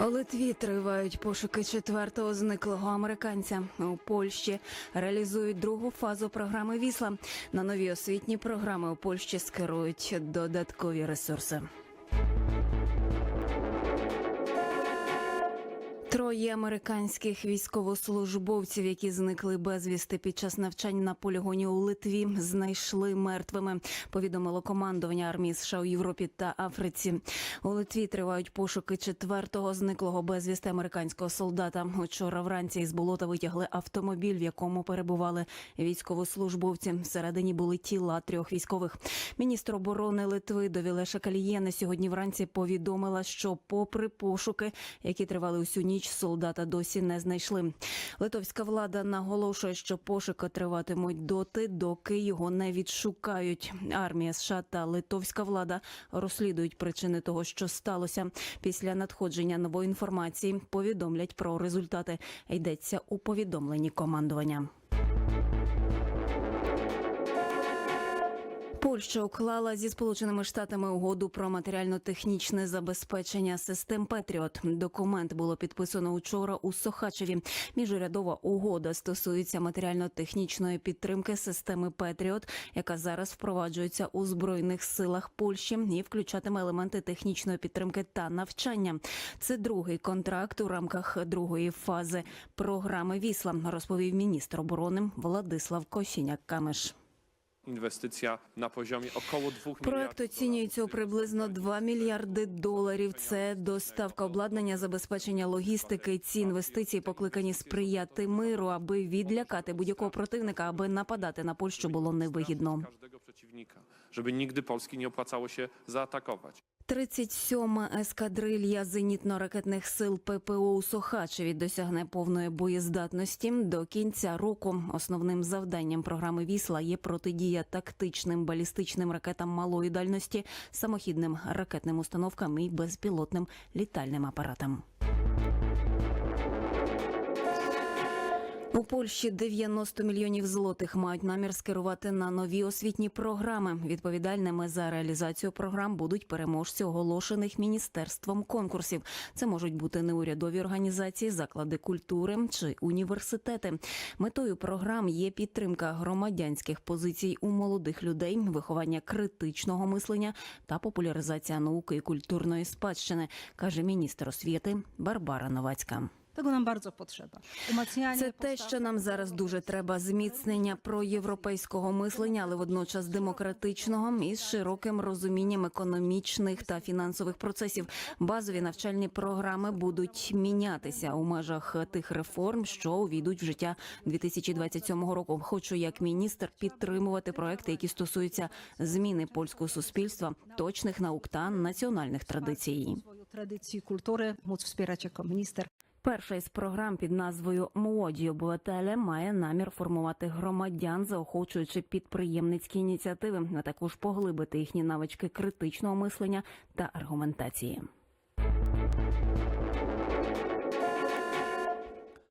У Литві тривають пошуки четвертого зниклого американця. У Польщі реалізують другу фазу програми Вісла. На нові освітні програми у Польщі скерують додаткові ресурси. Троє американських військовослужбовців, які зникли безвісти під час навчань на полігоні у Литві, знайшли мертвими. Повідомило командування армії США у Європі та Африці. У Литві тривають пошуки четвертого зниклого безвісти американського солдата. Учора вранці із болота витягли автомобіль, в якому перебували військовослужбовці. Всередині були тіла трьох військових. Міністр оборони Литви Довіле Шакалієне сьогодні вранці повідомила, що, попри пошуки, які тривали усю ніч, солдата досі не знайшли. Литовська влада наголошує, що пошуки триватимуть доти, доки його не відшукають. Армія США та литовська влада розслідують причини того, що сталося. Після надходження нової інформації повідомлять про результати. Йдеться у повідомленні командування. Польща уклала зі сполученими штатами угоду про матеріально-технічне забезпечення систем Петріот. Документ було підписано учора у Сохачеві. Міжурядова угода стосується матеріально-технічної підтримки системи Петріот, яка зараз впроваджується у збройних силах Польщі і включатиме елементи технічної підтримки та навчання. Це другий контракт у рамках другої фази програми Вісла, розповів міністр оборони Владислав Косіняк Камеш. Інвестиція на poziomie około 2 Проект оцінюється у приблизно 2 мільярди доларів. Це доставка обладнання, забезпечення логістики. Ці інвестиції покликані сприяти миру, аби відлякати будь-якого противника, аби нападати на Польщу було невигідно. Żeby nigdy Polski nie opłacało się zaatakować. 37-ма ескадрилья зенітно-ракетних сил ППО у Сохачеві досягне повної боєздатності до кінця року. Основним завданням програми Вісла є протидія тактичним балістичним ракетам малої дальності, самохідним ракетним установкам і безпілотним літальним апаратам. У Польщі 90 мільйонів злотих мають намір скерувати на нові освітні програми. Відповідальними за реалізацію програм будуть переможці оголошених міністерством конкурсів. Це можуть бути неурядові організації, заклади культури чи університети. Метою програм є підтримка громадянських позицій у молодих людей, виховання критичного мислення та популяризація науки і культурної спадщини, каже міністр освіти Барбара Новацька. Tego nam bardzo potrzeba. Umacnianie Це те, що нам зараз дуже треба: зміцнення проєвропейського мислення, але водночас демократичного і з широким розумінням економічних та фінансових процесів. Базові навчальні програми будуть мінятися у межах тих реформ, що увійдуть в життя 2027 року. Хочу як міністр підтримувати проекти, які стосуються зміни польського суспільства, точних наук та національних традицій. kultury, móc wspierać jako minister. Перша із програм під назвою Молоді обивателя має намір формувати громадян, заохочуючи підприємницькі ініціативи, а також поглибити їхні навички критичного мислення та аргументації.